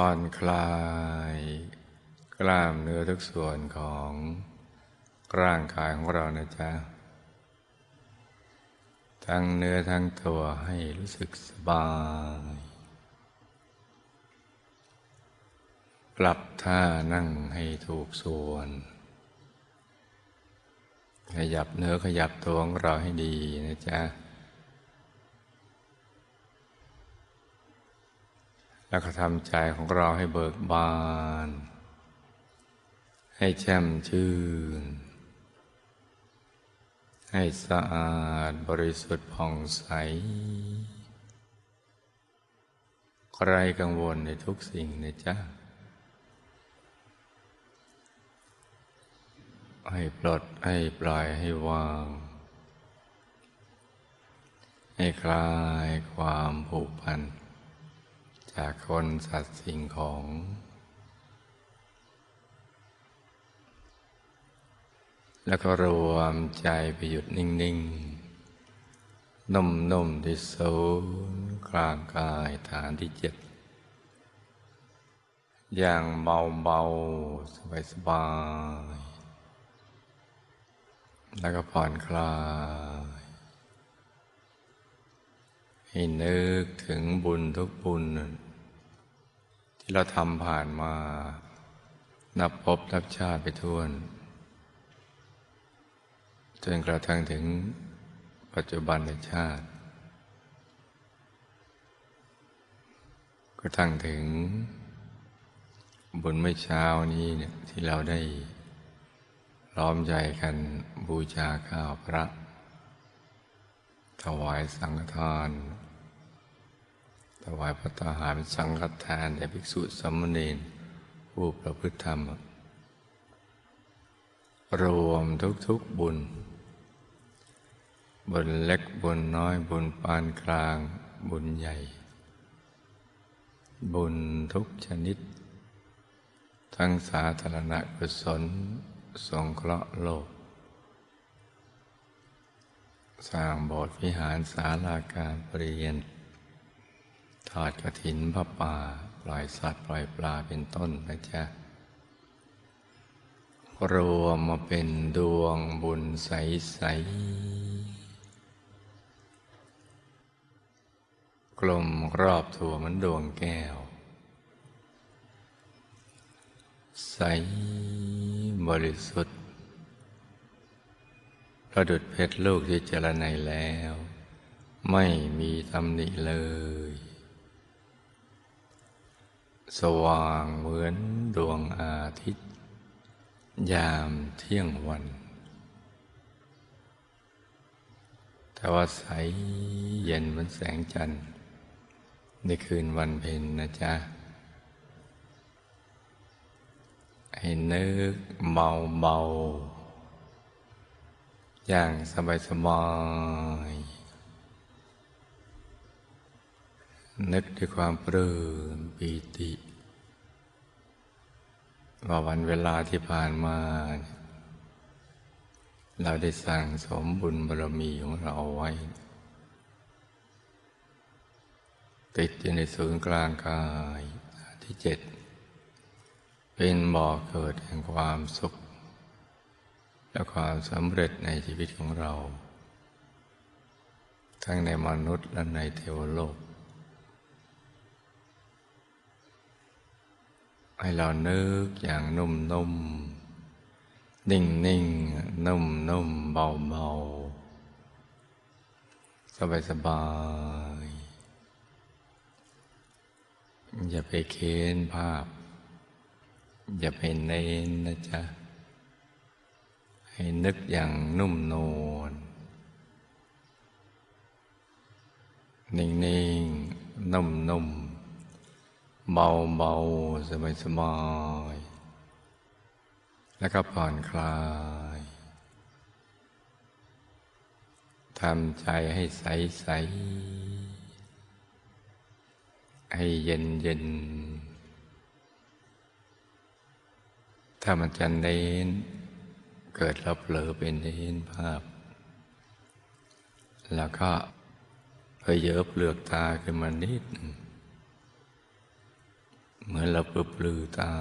ผ่อนคลาย กล้ามเนื้อทุกส่วนของร่างกายของเรานะจ๊ะ ทั้งเนื้อทั้งตัวให้รู้สึกสบาย ปรับท่านั่งให้ถูกส่วน ขยับเนื้อขยับตัวของเราให้ดีนะจ๊ะ แล้วก็ทำใจของเราให้เบิกบาน ให้แช่มชื่น ให้สะอาดบริสุทธิ์ผ่องใส ใครกังวลในทุกสิ่งนะจ๊ะ ให้ปลดให้ปล่อยให้วาง ให้คลายความผูกพัน จากคนสัตว์สิ่งของ แล้วก็รวมใจไปหยุดนิ่ง ๆ นุ่ม ๆ ที่ศูนย์กลางกายฐานที่เจ็ดอย่างเบา ๆ สบาย ๆ แล้วก็ผ่อนคลายให้นึกถึงบุญทุกบุญ ที่เราทำผ่านมา นับพบนับชาติไปทั่วนจนกระทั่งถึงปัจจุบันในชาติก็ทั้งถึงบุญเมื่อเช้านี้เนี่ยที่เราได้ล้อมใจกันบูชาข้าวพระ ถวายสังฆทาน ถวายพระตาหารสังฆทานแด่ภิกษุสามเณรผู้ประพฤติธรรม รวมทุกๆบุญ บุญเล็กบุญน้อยบุญปานกลางบุญใหญ่ บุญทุกชนิด ทั้งสาธารณกุศลสงเคราะห์โลก สร้างโบสถ์วิหารศาลาการเปรียน อดกระถินพระป่า ปล่อยสัตว์ ปล่อยปลาเป็นต้นนะจ๊ะ รวมมาเป็นดวงบุญใส ๆ กลมรอบถั่วเหมือนดวงแก้ว ใสบริสุทธิ์ประดุดเพชรลูกที่เจรไนแล้ว ไม่มีตำหนิเลย สว่างเหมือนดวงอาทิตย์ ยามเที่ยงวัน แต่ว่าใสเย็นเหมือนแสงจันทร์ ในคืนวันเพ็ญนะจ๊ะ ให้นึกเบาเบาๆอย่างสบายสบายนึกด้วยความปลื้มปีติ ว่าวันเวลาที่ผ่านมา เราได้สั่งสมบุญบารมีของเราเอาไว้ ติดอยู่ในศูนย์กลางกายที่เจ็ด เป็นบ่อเกิดแห่งความสุข และความสำเร็จในชีวิตของเรา ทั้งในมนุษย์และในเทวโลก ให้เรานึกอย่างนุ่มนุ่มนิ่งนิ่งนุ่มนุ่มเบาเบาสบายสบายอย่าไปเค้นภาพ อย่าไปเน้นนะจ๊ะ ให้นึกอย่างนุ่มนวลนิ่งนิ่งนุ่มนุ่ม เบาเบาสบายสบาย แล้วก็ผ่อนคลายทำใจให้ใสใส ให้เย็นเย็น ถ้ามันจะเน้นเกิดรับเผลอเป็นเน้นภาพ แล้วก็เพยเยอะเปลือกตาขึ้นมานิดหนึ่ง เหมือนเราปลือปลือตา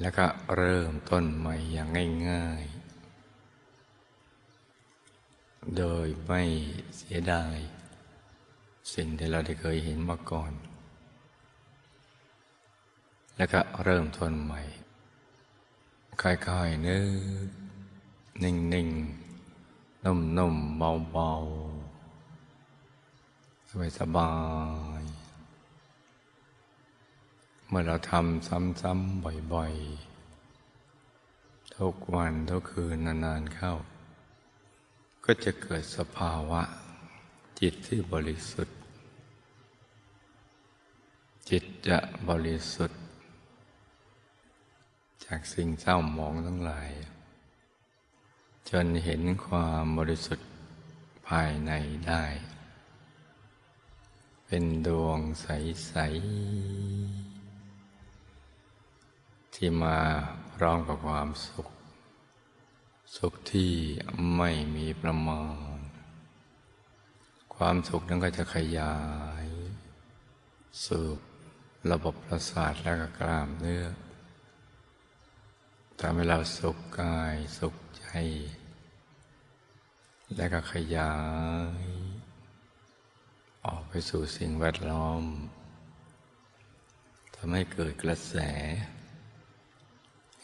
แล้วก็เริ่มต้นใหม่อย่างง่าย ๆ โดยไม่เสียดาย สิ่งที่เราได้เคยเห็นมาก่อน แล้วก็เริ่มต้นใหม่ ค่อยๆนึกนิ่งๆนุ่มๆเบาๆสบายๆ เมื่อเราทำซ้ำๆบ่อยๆ ทุกวันทุกคืนนานๆเข้า ก็จะเกิดสภาวะ จิตที่บริสุทธิ์ จิตจะบริสุทธิ์ จากสิ่งเศร้าหมองทั้งหลาย จนเห็นความบริสุทธิ์ภายในได้ เป็นดวงใส ๆ ที่มาพร้อมกับความสุข สุขที่ไม่มีประมาณ ความสุขนั้นก็จะขยาย สืบระบบประสาทและก็กล้ามเนื้อทำให้เราสุขกายสุขใจ และก็ขยาย ออกไปสู่สิ่งแวดล้อมทำให้เกิดกระแส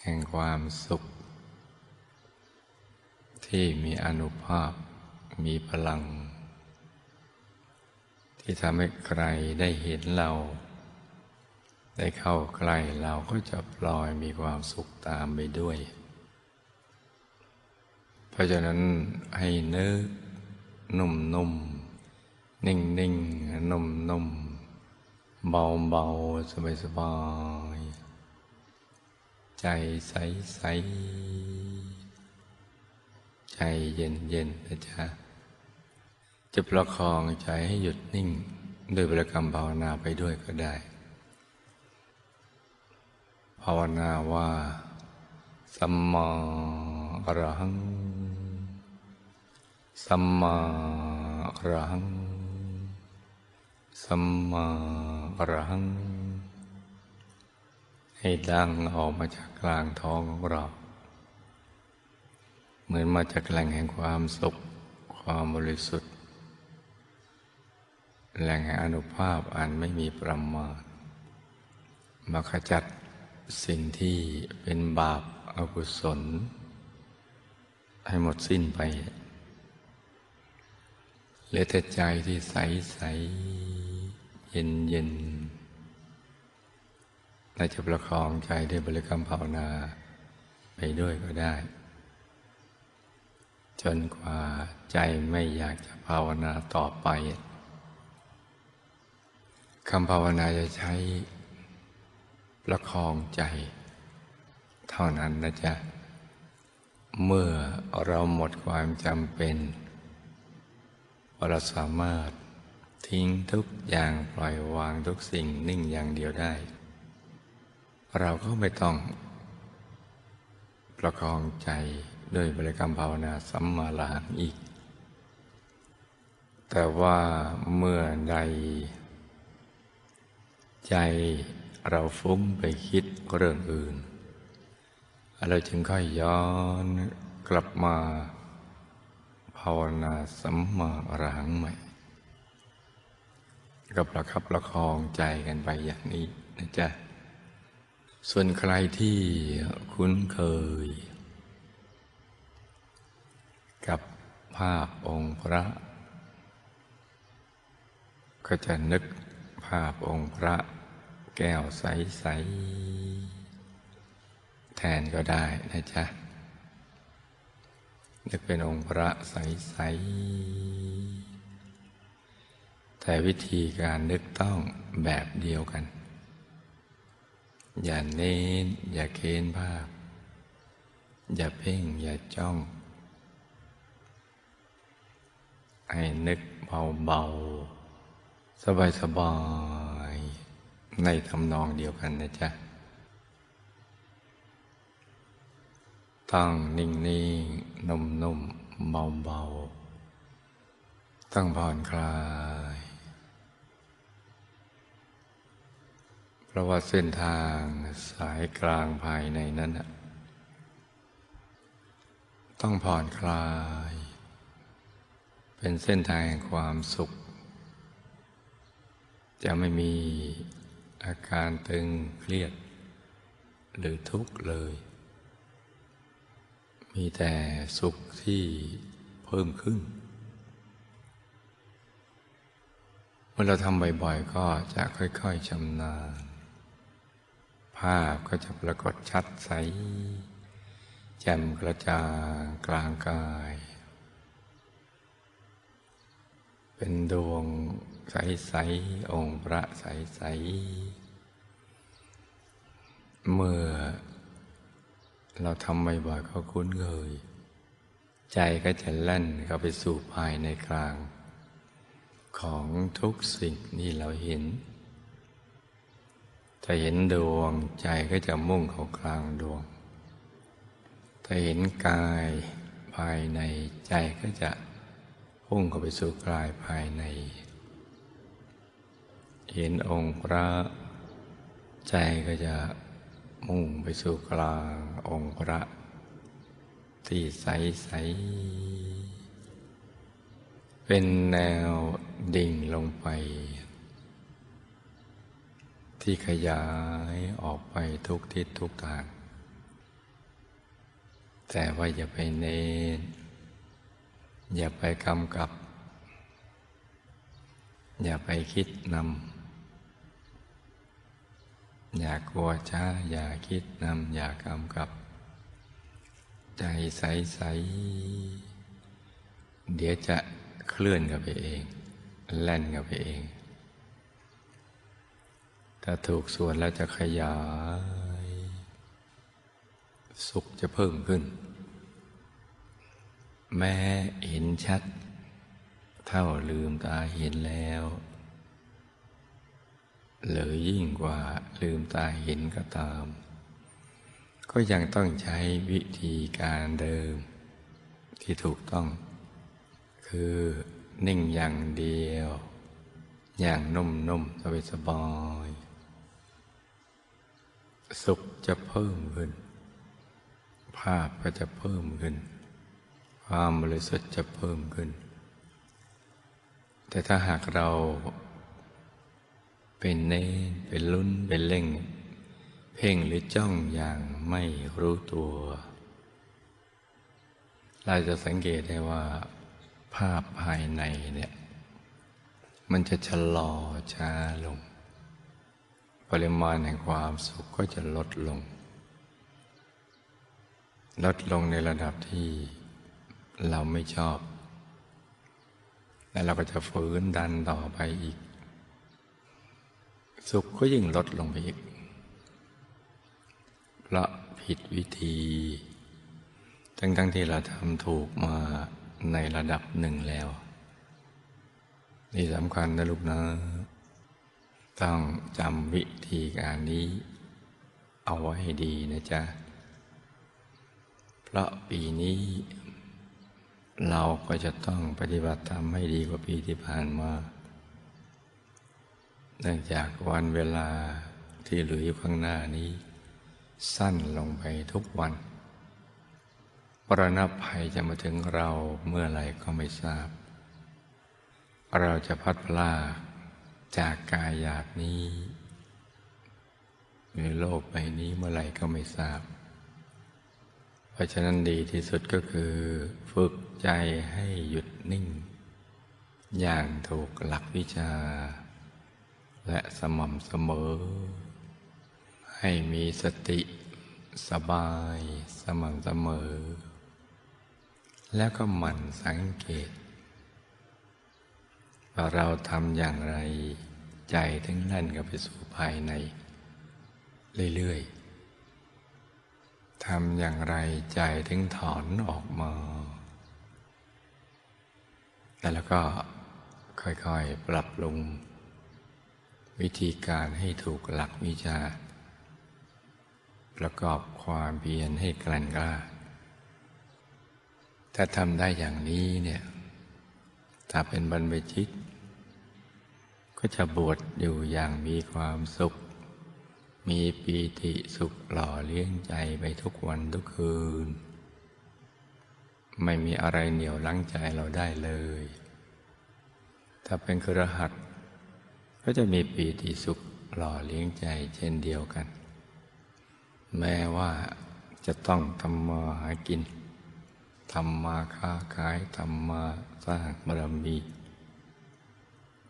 แห่งความสุข ที่มีอนุภาพมีพลัง ที่ทำให้ใครได้เห็นเรา ได้เข้าใกล้เราก็จะปล่อยมีความสุขตามไปด้วย เพราะฉะนั้นให้นึกนุ่มนุ่มนิ่งนิ่งนุ่มนุ่มเบาเบาสบายสบาย ใจใสใสใจเย็นเย็นนะจ๊ะจะประคองใจให้หยุดนิ่งด้วยบริกรรมภาวนาไปด้วยก็ได้ ภาวนาว่าสัมมาอรหัง สัมมาอรหัง สัมมาอรหัง ให้ดังออกมาจากกลางท้องของเรา เหมือนมาจากแหล่งแห่งความสุข ความบริสุทธิ์ แหล่งแห่งอนุภาพอันไม่มีประมาณมาขจัดสิ่งที่เป็นบาปอากุศล ให้หมดสิ้นไปเหลือแต่ใจที่ใสใสเย็นเย็น เราจะประคองใจด้วยบริกรรมภาวนาไปด้วยก็ได้ จนกว่าใจไม่อยากจะภาวนาต่อไปคำภาวนาจะใช้ประคองใจ เท่านั้นนะจ๊ะ เมื่อเราหมดความจำเป็นเราสามารถทิ้งทุกอย่างปล่อยวางทุกสิ่งนิ่งอย่างเดียวได้ เราก็ไม่ต้องประคองใจด้วยบริกรรมภาวนาสัมมาลาหังอีก แต่ว่าเมื่อใด ใจเราฟุ้งไปคิดเรื่องอื่น เราจึงค่อยย้อนกลับมาภาวนาสัมมาอรหังใหม่ก็ประคับประคองใจกันไปอย่างนี้นะจ๊ะ ส่วนใครที่คุ้นเคย กับภาพองค์พระ ก็จะนึกภาพองค์พระแก้วใส ๆ แทนก็ได้นะจ๊ะ นึกเป็นองค์พระใส ๆ แต่วิธีการนึกต้องแบบเดียวกัน อย่าเน้น อย่าเค้นภาพ อย่าเพ่ง อย่าจ้อง ให้นึกเบาๆ สบายๆ ในทำนองเดียวกันนะจ๊ะ ตั้งนิ่งๆ นุ่มๆ เบาๆ ตั้งผ่อนคลาย เพ ราะว่าเส้นทางสายกลางภายในนั้น ต้องผ่อนคลาย เป็นเส้นทางแห่งความสุข จะไม่มีอาการตึงเครียด หรือทุกข์เลย มีแต่สุขที่เพิ่มขึ้นเมื่อเราทำบ่อยๆ ก็จะค่อยๆชำนาญ ภาพก็จะปรากฏชัดใส แจ่มกระจ่างกลางกาย เป็นดวงใส ๆ องค์พระใส ๆ เมื่อเราทำบ่อยๆก็คุ้นเคย ใจก็จะแล่นเข้าไปสู่ภายในกลาง ของทุกสิ่งนี่เราเห็น ถ้าเห็นดวงใจก็จะมุ่งเข้ากลางดวง ถ้าเห็นกายภายในใจก็จะพุ่งเข้าไปสู่กายภายใน เห็นองค์พระใจก็จะมุ่งไปสู่กลางองค์พระ ที่ใสใสเป็นแนวดิ่งลงไป ที่ขยายออกไปทุกทิศทุกทาง แต่ว่าอย่าไปเน้น อย่าไปกำกับ อย่าไปคิดนำ อย่ากลัวช้า อย่าคิดนำ อย่ากำกับ ใจใส ๆ เดี๋ยวจะเคลื่อนกับไปเอง แล่นกับไปเอง ถ้าถูกส่วนแล้วจะขยาย สุขจะเพิ่มขึ้น แม้เห็นชัด เท่าลืมตาเห็นแล้วหรือยิ่งกว่าลืมตาเห็นก็ตาม ก็ยังต้องใช้วิธีการเดิม ที่ถูกต้อง คือนิ่งอย่างเดียว อย่างนุ่มๆสบายสบาย สุขจะเพิ่มขึ้น ภาพก็จะเพิ่มขึ้น ความบริสุทธิ์จะเพิ่มขึ้น แต่ถ้าหากเราเป็นเน้นเป็นลุ้น เป็นเล่ง เพ่งหรือจ้องอย่างไม่รู้ตัว เราจะสังเกตได้ว่า ภาพภายในเนี่ย มันจะชะลอช้าลง ปริมาณแห่งความสุขก็จะลดลง ลดลงในระดับที่เราไม่ชอบ และเราก็จะฝืนดันต่อไปอีก สุขก็ยิ่งลดลงไปอีกเพราะผิดวิธีทั้งๆทที่เราทำถูกมาในระดับหนึ่งแล้ว นี่สำคัญนะลูกนะ ต้องจำวิธีการนี้ เอาไว้ให้ดีนะจ๊ะ เพราะปีนี้ เราก็จะต้องปฏิบัติธรรมให้ดีกว่าปีที่ผ่านมาเนื่องจากวันเวลาที่เหลืออยู่ข้างหน้านี้ สั้นลงไปทุกวัน ปรณภัยจะมาถึงเราเมื่อไรก็ไม่ทราบ เราจะพัดพลา จากกายหยาบนี้ในโลกใบนี้เมื่อไรก็ไม่ทราบ เพราะฉะนั้นดีที่สุดก็คือ ฝึกใจให้หยุดนิ่ง อย่างถูกหลักวิชา และสม่ำเสมอ ให้มีสติสบายสม่ำเสมอ แล้วก็หมั่นสังเกต ว่าเราทำอย่างไรใจถึงแล่นกับไปสู่ภายใน เรื่อยๆทำอย่างไรใจถึงถอนออกมา แล้วก็ค่อยๆปรับปรุง วิธีการให้ถูกหลักวิชา ประกอบความเพียรให้กลั่นกล้าถ้าทำได้อย่างนี้เนี่ย ถ้าเป็นบรรพชิต ก็จะบวชอยู่อย่างมีความสุข มีปีติสุขหล่อเลี้ยงใจไปทุกวันทุกคืน ไม่มีอะไรเหนียวลังใจเราได้เลย ถ้าเป็นครหัส ก็จะมีปีติสุขหล่อเลี้ยงใจเช่นเดียวกัน แม้ว่าจะต้องทำมาหากินทำมาค้าขายทำมาสร้างบารมี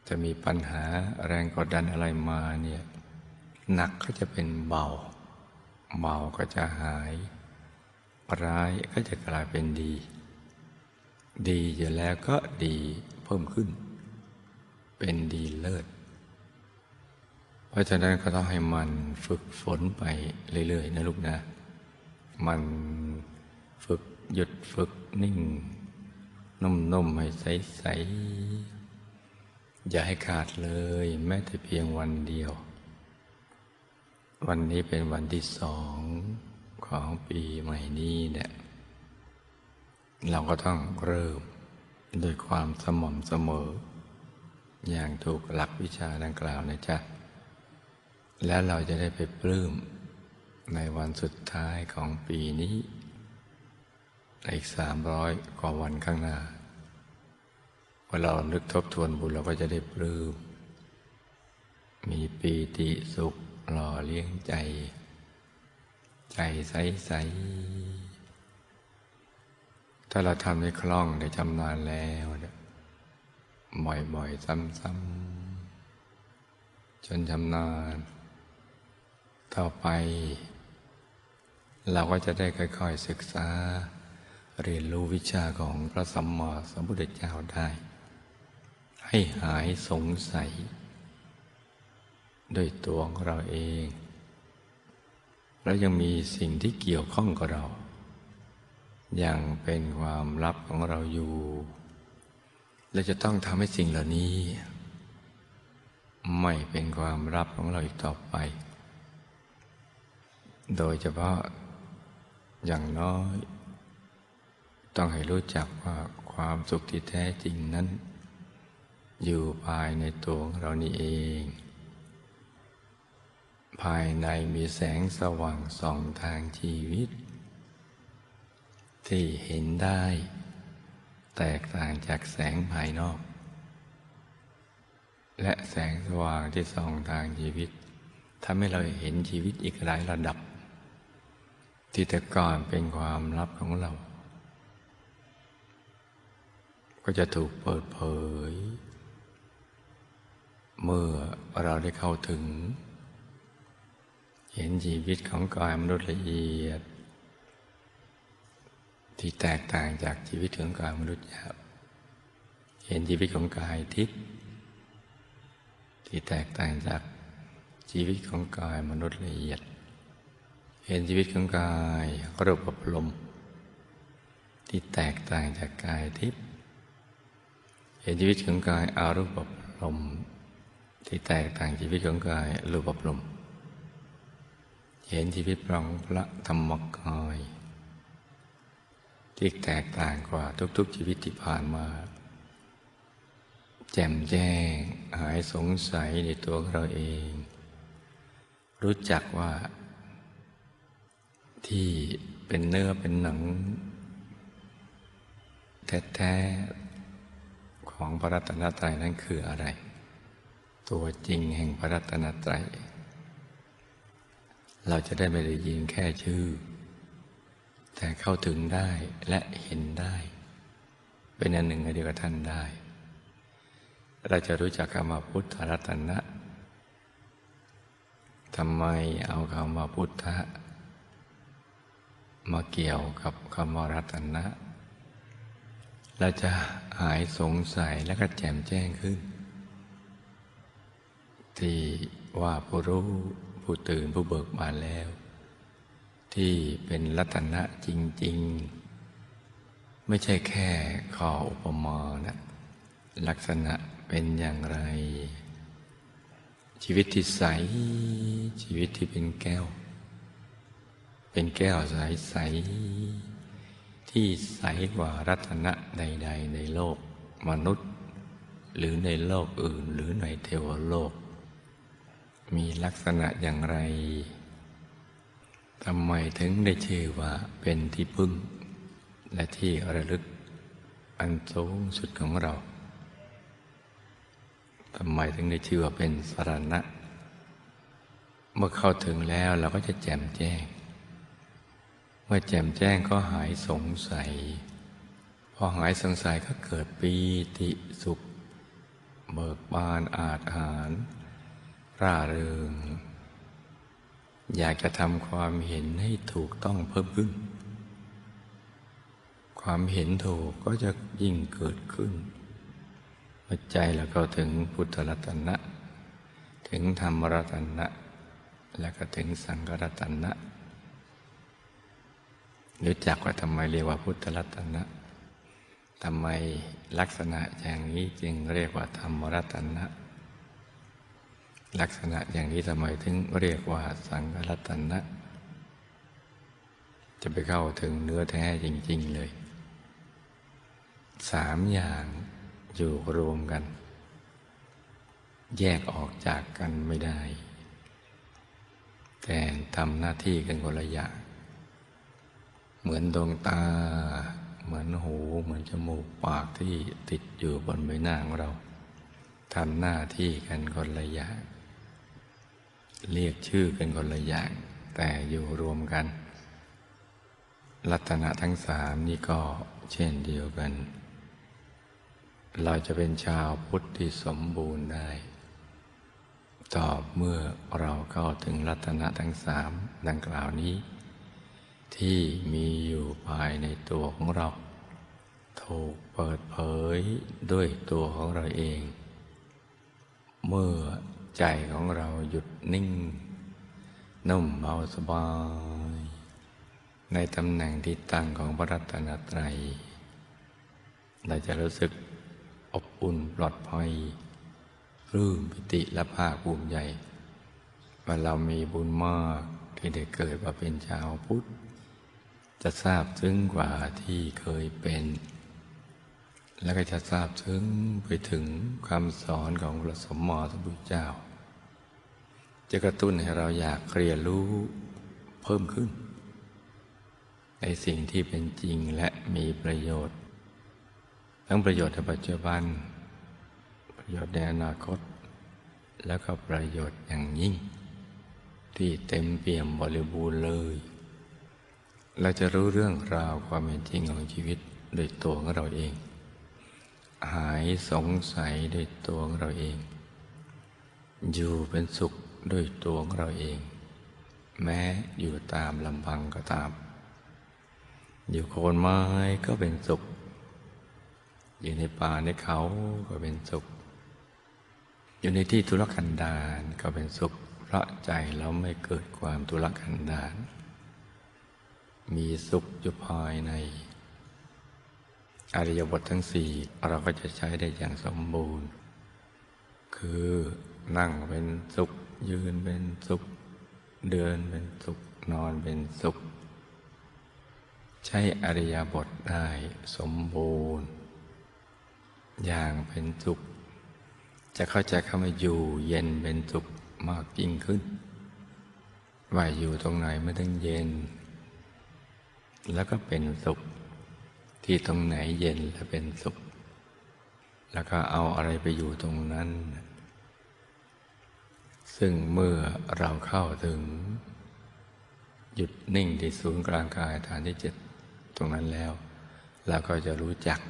จะมีปัญหาแรงกดดันอะไรมาเนี่ยหนักก็จะเป็นเบา เบาก็จะหาย ร้ายก็จะกลายเป็นดี ดีอยู่แล้วก็ดีเพิ่มขึ้น เป็นดีเลิศ เพราะฉะนั้นก็ต้องให้มันฝึกฝนไปเรื่อยๆนะลูกนะ มันฝึกหยุดฝึกนิ่ง นุ่มๆให้ใสๆ อย่าให้ขาดเลยแม้แต่เพียงวันเดียว วันนี้เป็นวันที่สองของปีใหม่นี้เนี่ยเราก็ต้องเริ่มโดยความสม่ำเสมอ อย่างถูกหลักวิชาดังกล่าวนะจ๊ะ แล้วเราจะได้ไปปลื้มในวันสุดท้ายของปีนี้ อีกสามร้อยกว่าวันข้างหน้า เมื่อเรานึกทบทวนบุญเราก็จะได้ปลื้มมีปีติสุขหล่อเลี้ยงใจ ใจใสๆถ้าเราทำได้คล่องได้จำนานแล้วบ่อยๆ ซ้ำๆ จนชำนาญ ต่อไป เราก็จะได้ค่อยๆ ศึกษา เรียนรู้วิชาของพระสัมมาสัมพุทธเจ้าได้ ให้หายสงสัย ด้วยตัวของเราเอง แล้วยังมีสิ่งที่เกี่ยวข้องกับเราอย่างเป็นความลับของเราอยู่ และจะต้องทำให้สิ่งเหล่านี้ ไม่เป็นความลับของเราอีกต่อไป โดยเฉพาะอย่างน้อย ต้องให้รู้จักว่าความสุขที่แท้จริงนั้น อยู่ภายในตัวของเรานี่เอง ภายในมีแสงสว่างส่องทางชีวิต ที่เห็นได้ แตกต่างจากแสงภายนอก และแสงสว่างที่ส่องทางชีวิตทำให้เราเห็นชีวิตอีกหลายระดับ ที่แต่ก่อนเป็นความลับของเรา ก็จะถูกเปิดเผย เมื่อเราได้เข้าถึง เห็นชีวิตของกายมนุษย์ละเอียด ที่แตกต่างจากชีวิตของกายมนุษย์หยาบเห็นชีวิตของกายทิพย์ที่แตกต่างจากชีวิตของกายมนุษย์ละเอียด เห็นชีวิตของกายรูปปลมที่แตกต่างจากกายทิพย์เห็นชีวิตของกายอารูปปลม ที่แตกต่างชีวิตของกายรูปปลมเห็นชีวิตของพระธรรมกาย ที่แตกต่างกว่าทุก ๆ ชีวิตที่ผ่านมา แจ่มแจ้งหายสงสัยในตัวเราเอง รู้จักว่า ที่เป็นเนื้อเป็นหนัง แท้ ๆ ของพระรัตนตรัยนั้นคืออะไร ตัวจริงแห่งพระรัตนตรัย เราจะได้ไม่ได้ยินแค่ชื่อ แต่เข้าถึงได้และเห็นได้ เป็นอันหนึ่งเดียวกับท่านได้ เราจะรู้จักคำว่าพุทธรัตนะทำไมเอาคำว่าพุทธะมาเกี่ยวกับคำว่ารัตนะ เราจะหายสงสัยและก็แจ่มแจ้งขึ้น ที่ว่าผู้รู้ผู้ตื่นผู้เบิกบานแล้ว ที่เป็นรัตนะจริง ๆ ไม่ใช่แค่ข้ออุปมานะลักษณะเป็นอย่างไร ชีวิตที่ใส ชีวิตที่เป็นแก้ว เป็นแก้วใสๆที่ใสกว่ารัตนะใด ๆ ในโลกมนุษย์ หรือในโลกอื่นหรือในเทวโลก มีลักษณะอย่างไรทำไมถึงได้ชื่อว่าเป็นที่พึ่ง และที่ระลึกอันสูงสุดของเราทำไมถึงได้ชื่อว่าเป็นสรณะ เมื่อเข้าถึงแล้วเราก็จะแจ่มแจ้ง เมื่อแจ่มแจ้งก็หายสงสัย พอหายสงสัยก็เกิดปีติสุข เบิกบานอาจหาร ร่าเริง อยากจะทำความเห็นให้ถูกต้องเพิ่มขึ้น ความเห็นถูกก็จะยิ่งเกิดขึ้นใจเราเข้าถึงพุทธรัตนะ ถึงธรรมรัตนะ แล้วก็ถึงสังฆรัตนะรู้จักว่าทำไมเรียกว่าพุทธรัตนะทำไมลักษณะอย่างนี้จึงเรียกว่าธรรมรัตนะ ลักษณะอย่างนี้ทำไมถึงเรียกว่าสังฆรัตนะ จะไปเข้าถึงเนื้อแท้จริง ๆ เลย สามอย่างอยู่รวมกัน แยกออกจากกันไม่ได้ แต่ทำหน้าที่กันคนละอย่างเหมือนดวงตา เหมือนหู เหมือนจมูกปากที่ติดอยู่บนใบหน้าของเราทำหน้าที่กันคนละอย่าง เรียกชื่อกันคนละอย่างแต่อยู่รวมกัน ลัตนะทั้งสามนี่ก็เช่นเดียวกัน เราจะเป็นชาวพุทธที่สมบูรณ์ได้ ตอบเมื่อเราเข้าถึงรัตนะทั้งสามดังกล่าวนี้ ที่มีอยู่ภายในตัวของเรา ถูกเปิดเผยด้วยตัวของเราเอง เมื่อ ใจของเราหยุดนิ่ง นุ่มเบาสบาย ในตำแหน่งที่ตั้งของพระรัตนตรัย เราจะรู้สึกอบอุ่นปลอดภัยรื่มปิติและภาคภูมิใจว่าเรามีบุญมากที่ได้เกิดมาเป็นชาวพุทธ จะทราบซึ้งกว่าที่เคยเป็น แล้วก็จะทราบซึ้งไปถึงคำสอนของพระสมมอสัมพุทธเจ้า จะกระตุ้นให้เราอยากเรียนรู้เพิ่มขึ้น ในสิ่งที่เป็นจริงและมีประโยชน์ ทั้งประโยชน์ในปัจจุบัน ประโยชน์ในอนาคต แล้วก็ประโยชน์อย่างยิ่ง ที่เต็มเปี่ยมบริบูรณ์เลย เราจะรู้เรื่องราวความเป็นจริงของชีวิตโดยตัวของเราเอง หายสงสัยโดยตัวของเราเอง อยู่เป็นสุข ด้วยตัวของเราเอง แม้อยู่ตามลำพังก็ตาม อยู่โคนไม้ก็เป็นสุข อยู่ในป่าในเขาก็เป็นสุข อยู่ในที่ทุรกันดารก็เป็นสุข เพราะใจเราไม่เกิดความทุรกันดารมีสุขอยู่ภายในอริยบททั้งสี่เราก็จะใช้ได้อย่างสมบูรณ์ คือนั่งเป็นสุข ยืนเป็นสุข เดินเป็นสุข นอนเป็นสุข ใช้อริยบทได้สมบูรณ์ อย่างเป็นสุข จะเข้าใจคำว่าอยู่เย็นเป็นสุขมากยิ่งขึ้น ว่าอยู่ตรงไหนไม่ต้องเย็น แล้วก็เป็นสุข ที่ตรงไหนเย็นและเป็นสุข แล้วก็เอาอะไรไปอยู่ตรงนั้น ซึ่งเมื่อเราเข้าถึง หยุดนิ่งที่ศูนย์กลางกายฐานที่เจ็ดตรงนั้นแล้ว เราก็จะรู้จัก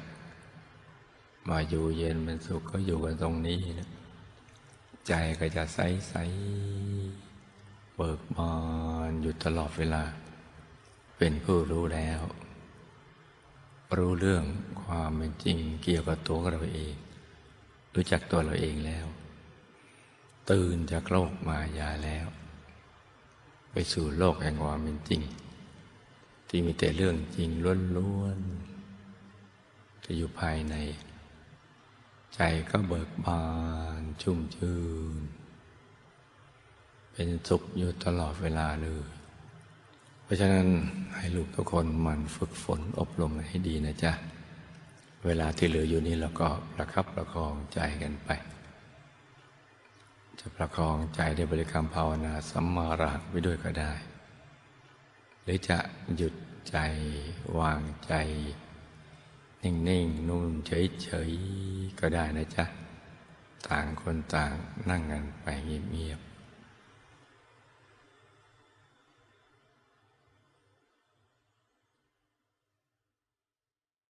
มาอยู่เย็นเป็นสุขก็อยู่กันตรงนี้นะใจก็จะใสใสเบิกบานอยู่ตลอดเวลา เป็นผู้รู้แล้ว รู้เรื่องความเป็นจริงเกี่ยวกับตัวเราเอง รู้จักตัวเราเองแล้ว ตื่นจากโลกมายาแล้ว ไปสู่โลกแห่งความเป็นจริง ที่มีแต่เรื่องจริงล้วนๆที่อยู่ภายใน ใจก็เบิกบานชุ่มชื่น เป็นสุขอยู่ตลอดเวลาเลย เพราะฉะนั้นให้ลูกทุกคนมันฝึกฝนอบรมให้ดีนะจ๊ะ เวลาที่เหลืออยู่นี้เราก็ประคับประคองใจกันไป จะประคองใจด้วยบริกรรมภาวนาสัมมาระหังไปด้วยก็ได้ หรือจะหยุดใจวางใจ นิ่งๆนุ่มเฉยๆก็ได้นะจ๊ะ ต่างคนต่างนั่งกันไปเงียบ